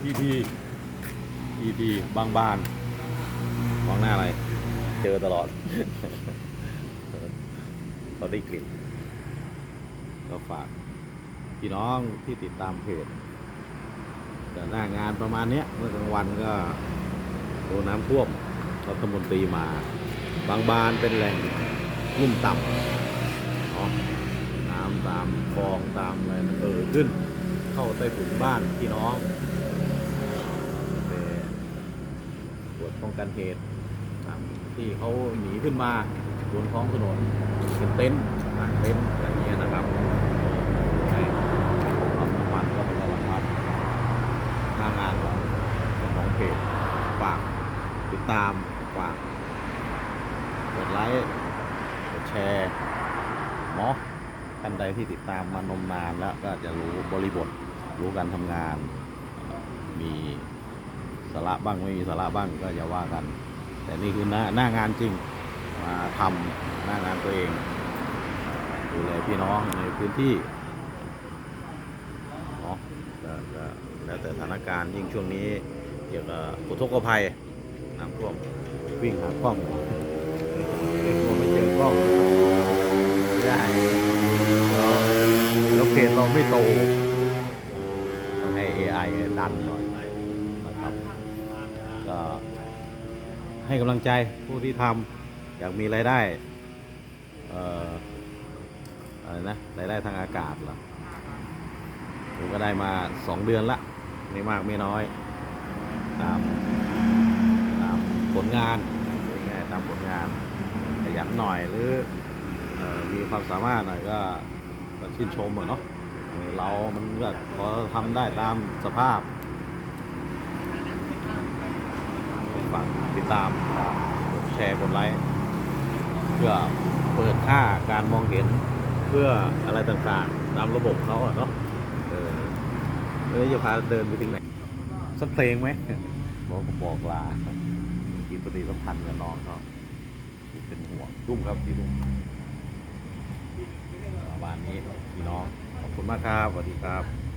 ทีทีทีทีบางบานมองหน้าอะไร เจอตลอดตอนได้กลิ่นก็ฝากพี่น้องที่ติดตามเพจแต่หน้างานประมาณเนี้ยเมื่อกลางวันก็โดนน้ำท่วมรัฐมนตรีมา บางบานเป็นแหล่งลุ่มต่ำน้ำตามคลองตามอะไรมันเอ่อขึ้น เข้าใต้ถุนบ้านพี่น้องแต่ตรวจ ป้องกันเหตุที่เขาหนีขึ้นมาบนท้องถนนเป็นเต็นท์กางเต็นท์อะไรเงี้ยนะครับให้ความระมัดก็เป็นระมัดหน้างานของของเพจฝากติดตามฝากกดไลค์กดแชร์เนาะท่านใดที่ติดตามมานมนานแล้วก็จะรู้บริบทรู้การทำงานมี สาระบ้างไม่มีสาระบ้างก็อย่าว่ากัน แต่นี่คือหน้าหน้างานจริงมาทำหน้างานตัวเองดูแลพี่น้องในพื้นที่เนาะแล้วแต่สถานการณ์ยิ่งช่วงนี้ เกี่ยวกับอุทกภัยน้ำท่วมวิ่งหากล้องไม่เจอกล้องไม่ได้แล้วแล้วเพจเราไม่โตต้องให้ AI ดันหน่อย ให้กำลังใจผู้ที่ทำอยากมีรายได้เอ่ออะไรนะรายได้ทางอากาศเหรอผมก็ได้มาสองเดือนละไม่มากไม่น้อย ตามตามผลงานง่ายตามผลงานขยันหน่อยหรืออมีความสามารถหน่อยก็ก็ชื่นชมอะเนาะเออเรามันก็พอทำได้ตามสภาพ ฝากติดตามกดแชร์กดไลค์เพื่อเปิดค่าการมองเห็นเพื่ออะไรต่างๆ ตามระบบเขาอะเนาะเออเออจะพาเดินไปถึงไหนสักเพลงไหมบอกบอกลากินปฏิสัมพันธ์กับน้องเขาเป็นห่วงรุ่มครับพี่รุ่มประมาณนี้พี่น้อง ขอบคุณมากครับสวัสดีครับ